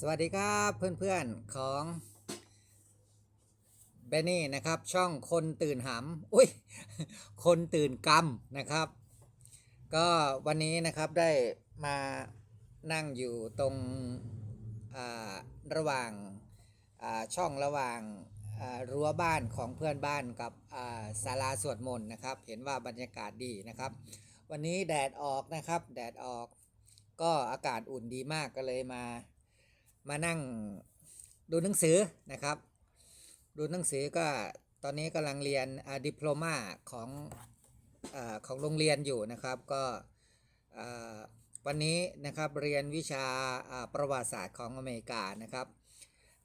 สวัสดีครับเพื่อนๆของเบนนี่นะครับช่องคนตื่นหำอุ้ยคนตื่นกำนะครับ ก็วันนี้นะครับได้มานั่งอยู่ตรงอ่าระหว่างอ่าช่องระหว่างอ่ารั้วบ้านของเพื่อนบ้านกับอ่าศาลาสวดมนต์นะครับ เห็นว่าบรรยากาศดีนะครับ วันนี้แดดออกนะครับแดดออกก็อากาศอุ่นดีมากก็เลยมา มานั่งดูหนังสือนะครับ ดูหนังสือก็ตอนนี้กำลังเรียนดิปโลมาของอของโรงเรียนอยู่นะครับก็วันนี้นะครับเรียนวิชาประวัติศาสตร์ของอเมริกานะครับ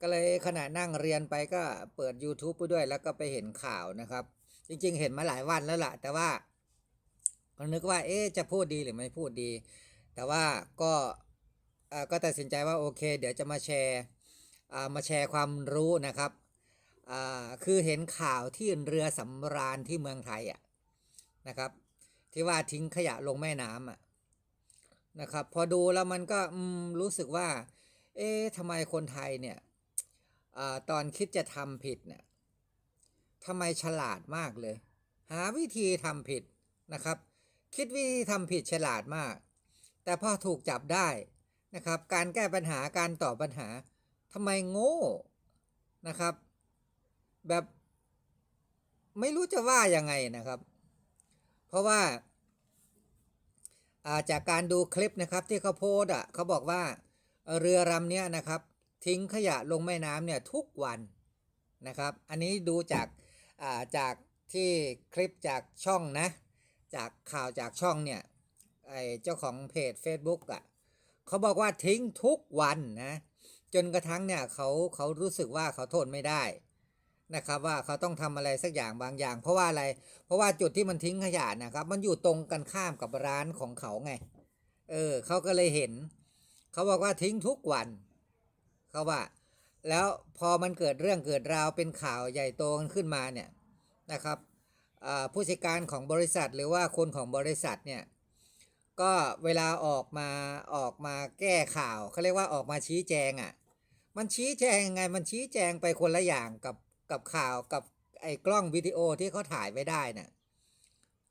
ก็เลยขณะนั่งเรียนไปก็เปิด YouTube ไปด้วยแล้วก็ไปเห็นข่าวนะครับ จริงๆ เห็นมาหลายวันแล้วล่ะ แต่ว่าก็นึกว่าเอ๊จะพูดดีหรือไม่พูดดี แต่ว่าก็ ก็ตัดสินใจว่าโอเค เดี๋ยวจะมาแชร์มาแชร์ความรู้นะครับคือเห็นข่าวที่เรือสำราญที่เมืองไทยอะนะครับ ที่ว่าทิ้งขยะลงแม่น้ำอะนะครับ พอดูแล้วมันก็รู้สึกว่า เอ๊ะทำไมคนไทยเนี่ยอตอนคิดจะทำผิดเนี่ยทำไมฉลาดมากเลย หาวิธีทำผิดนะครับ คิดวิธีทำผิดฉลาดมาก แต่พอถูกจับได้ นะครับ การแก้ปัญหาการตอบปัญหาทำไมโง่นะครับ แบบไม่รู้จะว่ายังไงนะครับ เพราะว่าาจากการดูคลิปนะครับที่เขาโพสอะเขาบอกว่าเรือลำเนี้ยนะครับ ทิ้งขยะลงแม่น้ำเนี่ยทุกวันนะครับ อันนี้ดูจากาจากที่คลิปจากช่องนะ จากข่าวจากช่องเนี่ยไอเจ้าของเพจ Facebook อะ เขาบอกว่าทิ้งทุกวันนะจนกระทั่งเนี่ยเขาเขารู้สึกว่าเขาทนไม่ได้นะครับว่าเขาต้องทำอะไรสักอย่างบางอย่าง เพราะว่าอะไร เพราะว่าจุดที่มันทิ้งขยะนะครับ มันอยู่ตรงกันข้ามกับร้านของเขาไง เออเขาก็เลยเห็น เขาบอกว่าทิ้งทุกวัน เขาว่า แล้วพอมันเกิดเรื่องเกิดราวเป็นข่าวใหญ่โตกันขึ้นมาเนี่ยนะครับผู้จัดการของบริษัทหรือว่าคนของบริษัทเนี่ย ก็เวลาออกมาออกมาแก้ข่าวเขาเรียกว่าออกมาชี้แจงอะ่ะ มันชี้แจงยังไงมันชี้แจงไปคนละอย่างกับกับข่าวกับไอ้กล้องวิดีโอที่เขาถ่ายไว้ได้น่ะ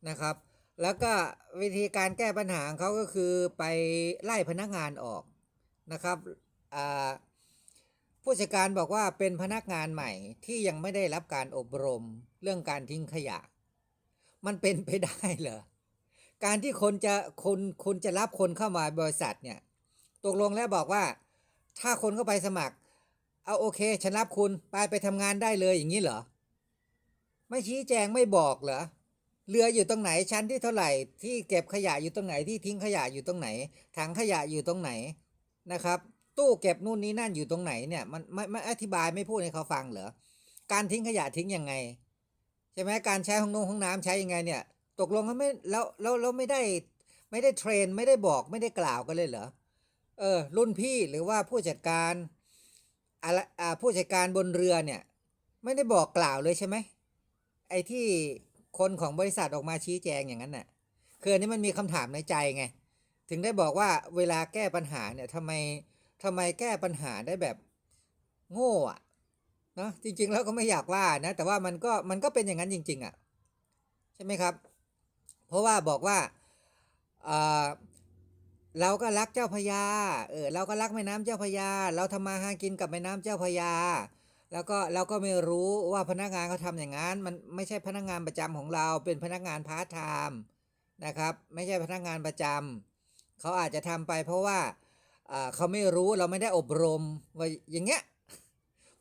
นะครับ แล้วก็วิธีการแก้ปัญหาเขาก็คือไปไล่พนักงานออกนะครับผู้จัดการบอกว่าเป็นพนักงานใหม่ที่ยังไม่ได้รับการอบรมเรื่องการทิ้งขยะ มันเป็นไปได้เหรอ การที่คนจะคนคนจะรับคนเข้ามาบริษัทเนี่ยตกลงแล้วบอกว่า ถ้าคนเข้าไปสมัคร เอาโอเค ฉันรับคุณไปไปทำงานได้เลยอย่างนี้เหรอ ไม่ชี้แจงไม่บอกเหรอเรืออยู่ตรงไหนชั้นที่เท่าไหร่ที่เก็บขยะอยู่ตรงไหนที่ทิ้งขยะอยู่ตรงไหน ถังขยะอยู่ตรงไหนนะครับ ตู้เก็บนู่นนี่นั่นอยู่ตรงไหนเนี่ยมันไม่ไม่อธิบายไม่พูดให้เขาฟังเหรอการทิ้งขยะทิ้งยังไงใช่ไหมการใช้ห้องนงห้องน้ำใช้ยังไงเนี่ย ตกลงกันไม่แล้วแล้วแล้วไม่ได้ไม่ได้เทรนไม่ได้บอกไม่ได้กล่าวกันเลยเหรอเออรุ่นพี่หรือว่าผู้จัดการอะไรอ่าผู้จัดการบนเรือเนี่ย ไม่ได้บอกกล่าวเลยใช่ไหมไอ้ที่คนของบริษัทออกมาชี้แจงอย่างนั้นน่ะคืออันนี้มันมีคำถามในใจไง ถึงได้บอกว่าเวลาแก้ปัญหาเนี่ยทำไมทำไมแก้ปัญหาได้แบบโง่อะเนาะจริง ๆ แล้วก็ไม่อยากว่านะ แต่ว่ามันก็มันก็เป็นอย่างนั้นจริง ๆอะใช่ไหมครับ เพราะว่าบอกว่าเออเราก็รักเจ้าพระยา เออ เราก็รักแม่น้ำเจ้าพระยา เราทำมาหากินกับแม่น้ำเจ้าพระยา แล้วก็เราก็ไม่รู้ว่าพนักงานเขาทำอย่างนั้น มันไม่ใช่พนักงานประจำของเรา เป็นพนักงานพาร์ทไทม์นะครับ ไม่ใช่พนักงานประจำเขาอาจจะทำไปเพราะว่าอ่าเขาไม่รู้เราไม่ได้อบรมว่าอย่างเงี้ย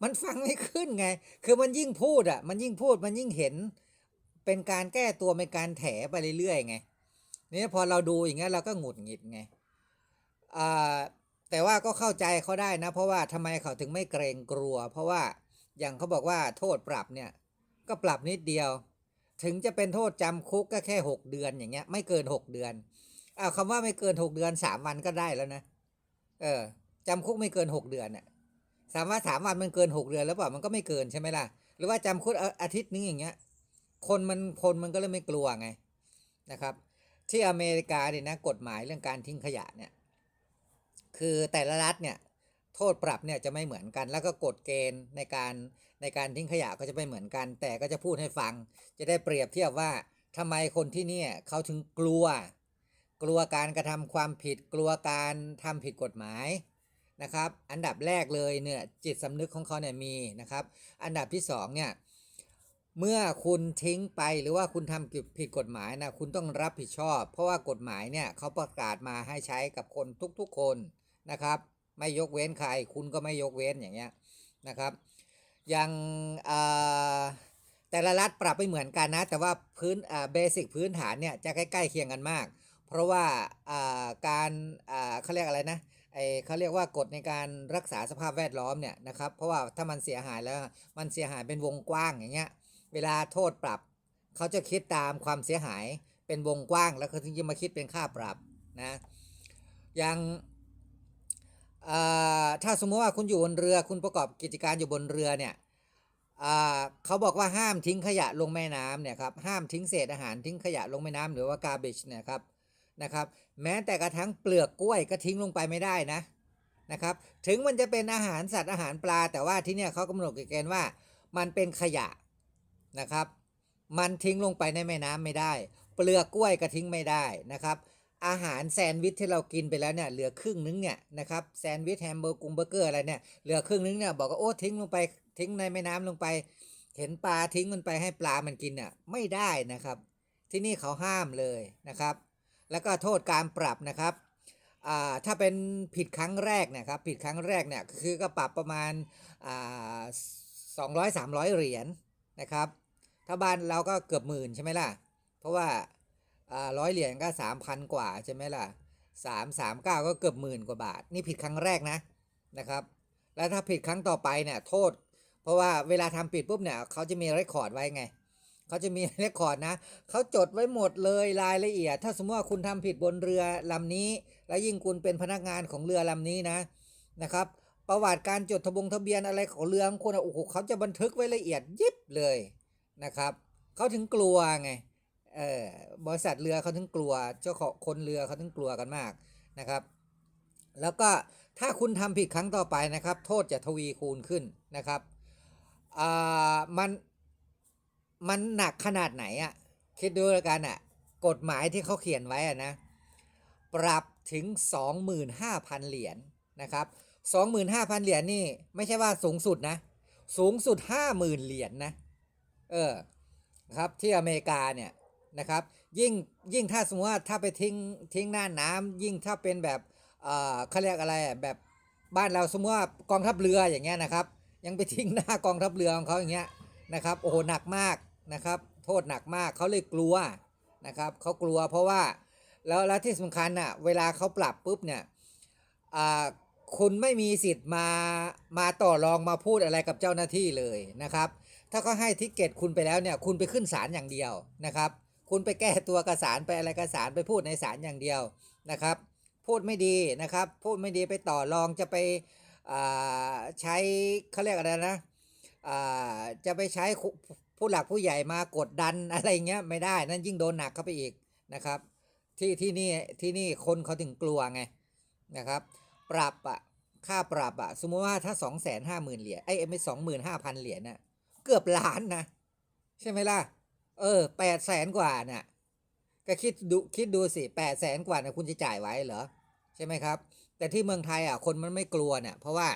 มันฟังไม่ขึ้นไง คือมันยิ่งพูดอะ มันยิ่งพูด มันยิ่งเห็น เป็นการแก้ตัวเป็นการแถไปเรื่อยๆไงนี่พอเราดูอย่างเงี้ยเราก็หงุดหงิดไงอ่าแต่ว่าก็เข้าใจเขาได้นะ เพราะว่าทำไมเขาถึงไม่เกรงกลัว เพราะว่าอย่างเขาบอกว่าโทษปรับเนี่ย ก็ปรับนิดเดียว ถึงจะเป็นโทษจำคุกก็แค่หกเดือนอย่างเงี้ย ไม่เกินหกเดือนอ้าวคำว่าไม่เกินหกเดือนสามวันก็ได้แล้วนะเออจำคุกไม่เกินหกเดือนน่ะสามว่าสามวันมันเกินหกเดือนแล้วเปล่ามันก็ไม่เกินใช่ไหมล่ะหรือว่าจำคุกอาทิตย์นึงอย่างเงี้ย คนมันคนมันก็เลยไม่กลัวไงนะครับ ที่อเมริกาเนี่ยนะกฎหมายเรื่องการทิ้งขยะเนี่ยคือแต่ละรัฐเนี่ยโทษปรับเนี่ยจะไม่เหมือนกัน แล้วก็กฎเกณฑ์ในการในการทิ้งขยะก็จะไม่เหมือนกัน แต่ก็จะพูดให้ฟัง จะได้เปรียบเทียบว่าทำไมคนที่เนี่ยเขาถึงกลัว กลัวการกระทำความผิด กลัวการทำผิดกฎหมายนะครับ อันดับแรกเลยเนี่ยจิตสำนึกของเขาเนี่ยมีนะครับ อันดับที่สองเนี่ย เมื่อคุณทิ้งไปหรือว่าคุณทำผิดกฎหมายนะคุณต้องรับผิดชอบ เพราะว่ากฎหมายเนี่ยเขาประกาศมาให้ใช้กับคนทุกๆคนนะครับ ไม่ยกเว้นใคร คุณก็ไม่ยกเว้นอย่างเงี้ยนะครับ อย่างแต่ละรัฐปรับไม่เหมือนกันนะ แต่ว่าพื้นเบสิกพื้นฐานเนี่ยจะใกล้ๆเคียงกันมาก เพราะว่าการเขาเรียกอะไรนะไอเขาเรียกว่ากฎในการรักษาสภาพแวดล้อมเนี่ยนะครับ เพราะว่าถ้ามันเสียหายแล้วมันเสียหายเป็นวงกว้างอย่างเงี้ย เวลาโทษปรับ เขาจะคิดตามความเสียหายเป็นวงกว้าง แล้วเขาถึงจะมาคิดเป็นค่าปรับนะอย่างถ้าสมมติว่าคุณอยู่บนเรือคุณประกอบกิจการอยู่บนเรือเนี่ยเขาบอกว่าห้ามทิ้งขยะลงแม่น้ำเนี่ยครับห้ามทิ้งเศษอาหารทิ้งขยะลงแม่น้ำหรือว่า garbage เนี่ยครับนะครับ แม้แต่กระทั่งเปลือกกล้วยก็ทิ้งลงไปไม่ได้นะนะครับ ถึงมันจะเป็นอาหารสัตว์อาหารปลา แต่ว่าที่เนี่ยเขากำหนดเกณฑ์ว่ามันเป็นขยะ นะครับ มันทิ้งลงไปในแม่น้ำไม่ได้ เปลือกกล้วยก็ทิ้งไม่ได้นะครับ อาหารแซนด์วิชที่เรากินไปแล้วเนี่ยเหลือครึ่งนึงเนี่ยนะครับแซนด์วิชแฮมเบอร์กุงเบอร์เกอร์อะไรเนี่ยเหลือครึ่งนึงเนี่ยบอกว่าโอ้ทิ้งลงไปทิ้งในแม่น้ำลงไป เห็นปลาทิ้งมันไปให้ปลามันกินเนี่ยไม่ได้นะครับ ที่นี่เขาห้ามเลยนะครับ แล้วก็โทษการปรับนะครับถ้าเป็นผิดครั้งแรกนะครับผิดครั้งแรกเนี่ยคือก็ปรับประมาณสองร้อยสามร้อยเหรียญ นะครับ ถ้าบ้านเราก็เกือบหมื่นใช่ไหมล่ะ เพราะว่าร้อยเหรียญก็สามพันกว่าใช่ไหมล่ะสามสามเก้าก็เกือบหมื่นกว่าบาท นี่ผิดครั้งแรกนะนะครับ แล้วถ้าผิดครั้งต่อไปเนี่ยโทษ เพราะว่าเวลาทำผิดปุ๊บเนี่ยเขาจะมีเรคคอร์ดไว้ไงเขาจะมีเรคคอร์ดนะเขาจดไว้หมดเลยรายละเอียด ถ้าสมมติว่าคุณทำผิดบนเรือลำนี้ แล้วยิ่งคุณเป็นพนักงานของเรือลำนี้นะนะครับ ประวัติการจดทะบงทะเบียนอะไรของเรือของคนโอ้โหเขาจะบันทึกไว้ละเอียดยิบเลยนะครับเขาถึงกลัวไงเออบริษัทเรือเขาถึงกลัว เจ้าของคนเรือเขาถึงกลัวกันมากนะครับ แล้วก็ถ้าคุณทำผิดครั้งต่อไปนะครับ โทษจะทวีคูณขึ้นนะครับอ่ามันมันหนักขนาดไหนอะ่ะคิดดูแล้วกันอะ่ะกฎหมายที่เขาเขียนไว้อะนะ ปรับถึง 25,000 เหรียญนะครับ 25,000เหรียญนี่ ไม่ใช่ว่าสูงสุดนะ สูงสุด50,000เหรียญนนะ เออครับที่อเมริกาเนี่ยนะครับ ยิ่งยิ่งถ้าสมมติว่าถ้าไปทิ้งทิ้งหน้าน้ำยิ่งถ้าเป็นแบบเอ่อเขาเรียกอะไรแบบบ้านเราสมมติว่ากองทัพเรืออย่างเงี้ยนะครับ ยังไปทิ้งหน้ากองทัพเรือของเขาอย่างเงี้ยนะครับโอ้โหหนักมากนะครับ โทษหนักมากเขาเลยกลัวนะครับเขากลัวเพราะว่าแล้วแล้วที่สำคัญอะเวลาเขาปรับปุ๊บเนี่ยอ่า คุณไม่มีสิทธิ์มามาต่อรองมาพูดอะไรกับเจ้าหน้าที่เลยนะครับ ถ้าเขาให้ทิกเก็ตคุณไปแล้วเนี่ย คุณไปขึ้นศาลอย่างเดียวนะครับ คุณไปแก้ตัวกับศาลไปอะไรกับศาลไปพูดในศาลอย่างเดียวนะครับ พูดไม่ดีนะครับ พูดไม่ดีไปต่อรองจะไปใช้เขาเรียกอะไรนะจะไปใช้ผู้หลักผู้ใหญ่มากดดันอะไรเงี้ยไม่ได้นั่นยิ่งโดนหนักเข้าไปอีกนะครับ ที่ที่นี่ที่นี่คนเขาถึงกลัวไงนะครับ ปรับอะค่าปรับอะสมมติว่าถ้าสองแสนห้าหมื่นเหรียญไอ้ไม่สองหมื่นห้าพันเหรียญน่ะเกือบล้านนะใช่ไหมล่ะ เออแปดแสนกว่าน่ะก็คิดดูคิดดูสิแปดแสนกว่านะคุณจะจ่ายไว้เหรอใช่ไหมครับ แต่ที่เมืองไทยอะคนมันไม่กลัวเนี่ยเพราะว่า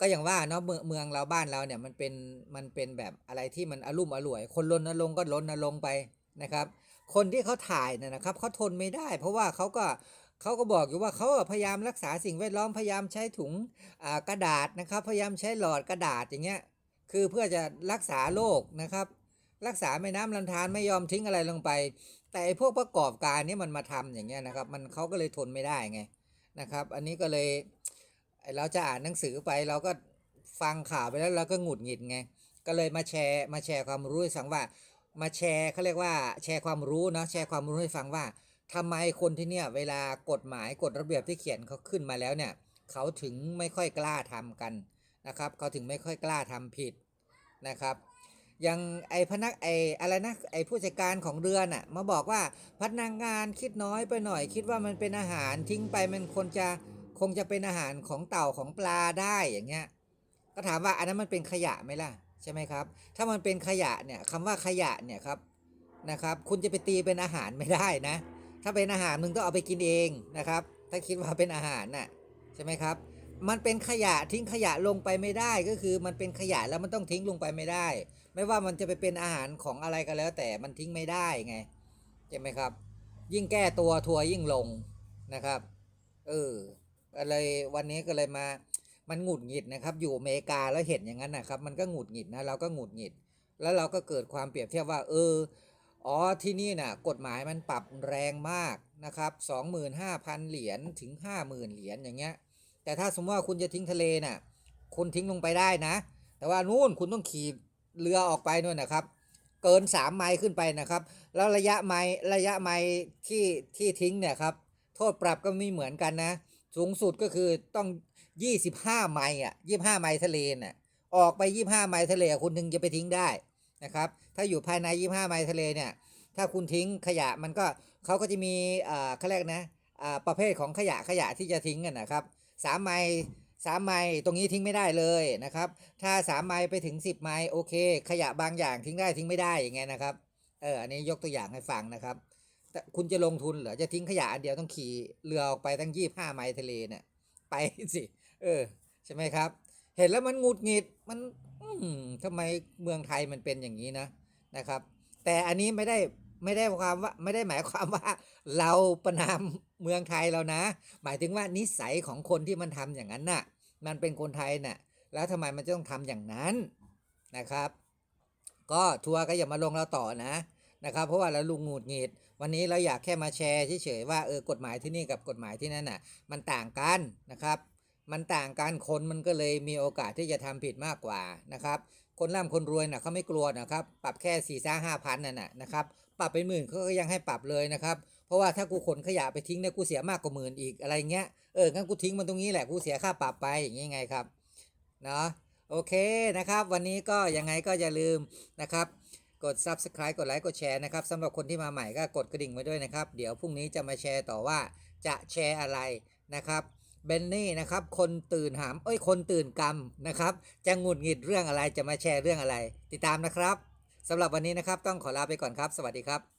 ก็อย่างว่าเนาะเมืองเมืองเราบ้านเราเนี่ยมันเป็นมันเป็นแบบอะไรที่มันอารมณ์อร่วย คนรณรงค์ก็รณรงค์ไปนะครับ คนที่เขาถ่ายเนี่ยนะครับเขาทนไม่ได้ เพราะว่าเขาก็ เขาก็บอกอยู่ว่าเขาพยายามรักษาสิ่งแวดล้อมพยายามใช้ถุงกระดาษนะครับ พยายามใช้หลอดกระดาษอย่างเงี้ยคือเพื่อจะรักษาโรคนะครับ รักษาแม่น้ำลำธารไม่ยอมทิ้งอะไรลงไป แต่พวกประกอบการนี้มันมาทำอย่างเงี้ยนะครับ มันเขาก็เลยทนไม่ได้ไงนะครับ อันนี้ก็เลยเราจะอ่านหนังสือไปเราก็ฟังข่าวไปแล้วเราก็หงุดหงิดไงก็เลยมาแชร์มาแชร์ความรู้ให้ฟังว่า มาแชร์เขาเรียกว่าแชร์ความรู้เนาะแชร์ความรู้ให้ฟังว่า ทำไมคนที่เนี่ยเวลากฎหมายกฎระเบียบที่เขียนเขาขึ้นมาแล้วเนี่ยเขาถึงไม่ค่อยกล้าทำกันนะครับเขาถึงไม่ค่อยกล้าทำผิดนะครับอย่างไอพนักไออะไรนะไอผู้จัดการของเรือนอะมาบอกว่าพนักงานคิดน้อยไปหน่อย คิดว่ามันเป็นอาหารทิ้งไปมันคนจะคงจะเป็นอาหารของเต่าของปลาได้อย่างเงี้ยก็ถามว่าอันนั้นมันเป็นขยะไหมล่ะใช่ไหมครับ ถ้ามันเป็นขยะเนี่ยคำว่าขยะเนี่ยครับนะครับ คุณจะไปตีเป็นอาหารไม่ได้นะ ถ้าเป็นอาหารมึงต้องเอาไปกินเองนะครับ ถ้าคิดว่าเป็นอาหารน่ะใช่ไหมครับ มันเป็นขยะทิ้งขยะลงไปไม่ได้ก็คือมันเป็นขยะแล้วมันต้องทิ้งลงไปไม่ได้ ไม่ว่ามันจะไปเป็นอาหารของอะไรก็แล้ว แต่มันทิ้งไม่ได้ไงใช่ไหมครับ ยิ่งแก้ตัวทัวร์ยิ่งลงนะครับเออก็เลยวันนี้ก็เลยมามันหงุดหงิดนะครับ อยู่อเมริกาแล้วเห็นอย่างนั้นนะครับ มันก็หงุดหงิดนะเราก็หงุดหงิด แล้วเราก็เกิดความเปรียบเทียบว่า เออ อ๋อที่นี่น่ะกฎหมายมันปรับแรงมากนะครับ 25,000 เหรียญถึง 50,000 เหรียญอย่างเงี้ย แต่ถ้าสมมติว่าคุณจะทิ้งทะเลน่ะคุณทิ้งลงไปได้นะ แต่ว่านู่นคุณต้องขี่เรือออกไปนู่นนะครับ เกิน 3 ไมล์ขึ้นไปนะครับ แล้วระยะไมล์ระยะไมล์ที่ที่ทิ้งเนี่ยครับโทษปรับก็ไม่เหมือนกันนะ สูงสุดก็คือต้อง 25 ไมล์อะ25 ไมล์ทะเลน่ะออกไป 25 ไมล์ทะเลคุณถึงจะไปทิ้งได้ นะครับ ถ้าอยู่ภายใน 25 ไมล์ทะเลเนี่ย ถ้าคุณทิ้งขยะมันก็เขาก็จะมีอ่าขาเรียกนะอ่าประเภทของขยะขยะที่จะทิ้งกันนะครับ3ไมล์3ไมล์ตรงนี้ทิ้งไม่ได้เลยนะครับ ถ้า3ไมล์ไปถึง 10 ไมล์โอเค ขยะบางอย่างทิ้งได้ทิ้งไม่ได้อย่างเงี้ยนะครับ เออ อันนี้ยกตัวอย่างให้ฟังนะครับ แต่คุณจะลงทุนเหรอ จะทิ้งขยะอันเดียวต้องขี่เรือออกไปตั้งยี่ห้าไมล์ทะเลเนี่ย ไปสิ เออ ใช่ไหมครับ เห็นแล้วมันงุดหงิด มัน อืมทำไมเมืองไทยมันเป็นอย่างนี้นะนะครับ แต่อันนี้ไม่ได้ไม่ได้ความว่าไม่ได้หมายความว่าเราประนามเมืองไทยเรานะ หมายถึงว่านิสัยของคนที่มันทำอย่างนั้นน่ะ มันเป็นคนไทยน่ะ แล้วทำไมมันจะต้องทำอย่างนั้นนะครับ ก็ทัวร์ก็อย่ามาลงเราต่อนะนะครับ เพราะว่าเราลุงหงุดหงิด วันนี้เราอยากแค่มาแชร์เฉยๆว่าเออกฎหมายที่นี่กับกฎหมายที่นั่นน่ะ มันต่างกันนะครับ มันต่างกันคนมันก็เลยมีโอกาสที่จะทำผิดมากกว่านะครับคนร่ำคนรวยน่ะเขาไม่กลัวนะครับ ปรับแค่สี่ซ่าห้าพันน่นะนะครับปรับเป็นหมื่นเขาก็ยังให้ปรับเลยนะครับ เพราะว่าถ้ากูขนขยะไปทิ้งเนี่ยกูเสียมากกว่าหมื่นอีกอะไรเงี้ยเอองั้นกูทิ้งมันตรงนี้แหละกูเสียค่าปรับไปอย่างงี้ไงครับเนาะโอเคนะครับ วันนี้ก็ยังไงก็อย่าลืมนะครับ กด subscribe กดไลค์กดแชร์นะครับสำหรับคนที่มาใหม่ก็กดกระดิ่งไว้ด้วยนะครับ เดี๋ยวพรุ่งนี้จะมาแชร์ต่อว่าจะแชร์อะไรนะครับ เบนนี่นะครับ คนตื่นหามเอ้ยคนตื่นกรรมนะครับ จะหงุดหงิดเรื่องอะไรจะมาแชร์เรื่องอะไร ติดตามนะครับสำหรับวันนี้นะครับ ต้องขอลาไปก่อนครับ สวัสดีครับ